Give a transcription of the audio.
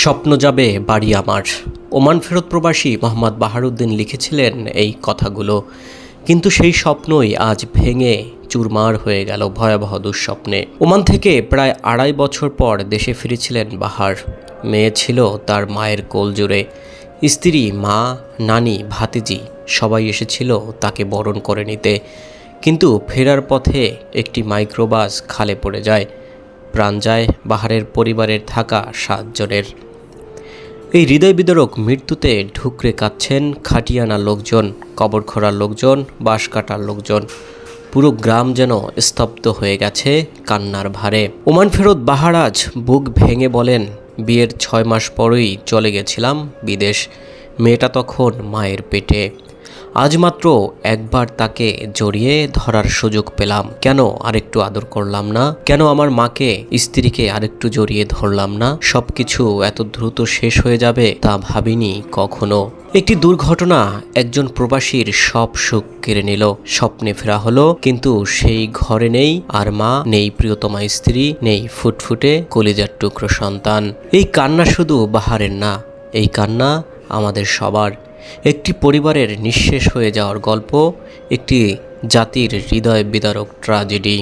স্বপ্ন যাবে বাড়ি আমার। ওমান ফেরত প্রবাসী মোহাম্মদ বাহারুদ্দিন লিখেছিলেন এই কথাগুলো। কিন্তু সেই স্বপ্নই আজ ভেঙে চুরমার হয়ে গেল ভয়াবহ দুঃস্বপ্নে। ওমান থেকে প্রায় আড়াই বছর পর দেশে ফিরেছিলেন বাহার। মেয়ে ছিল তার মায়ের কোল জুড়ে। স্ত্রী, মা, নানি, ভাতিজি সবাই এসেছিল তাকে বরণ করে নিতে। কিন্তু ফেরার পথে একটি মাইক্রোবাস খালে পড়ে যায়। প্রাণ যায় বাহারের পরিবারের থাকা সাতজনের। এই হৃদয় বিদারক মৃত্যুতে ঢুকরে কাঁদছেন খাটিয়ানা লোকজন কবর খোঁড়ার লোকজন বাঁশ কাটার লোকজন। পুরো গ্রাম যেন স্তব্ধ হয়ে গেছে কান্নার ভারে। ওমান ফেরত বাহারাজ বুক ভেঙে বলেন, বিয়ের ছয় মাস পরই চলে গেছিলাম বিদেশ। মেয়েটা তখন মায়ের পেটে। আজ মাত্র একবার তাকে জড়িয়ে ধরার সুযোগ পেলাম। কেন আরেকটু আদর করলাম না? কেন আমার মাকে, স্ত্রীকে আরেকটু জড়িয়ে ধরলাম না? সবকিছু এত দ্রুত শেষ হয়ে যাবে তা ভাবিনি কখনো। একটি দুর্ঘটনা একজন প্রবাসীর সব সুখ কেড়ে নিল। স্বপ্নে ফেরা হলো, কিন্তু সেই ঘরে নেই আর মা, নেই প্রিয়তমা স্ত্রী, নেই ফুটফুটে কলিজার টুকরো সন্তান। এই কান্না শুধু বাহারের না, এই কান্না আমাদের সবার। একটি পরিবারের নিঃশেষ হয়ে যাওয়ার গল্প একটি জাতির হৃদয় বিদারক ট্রাজেডি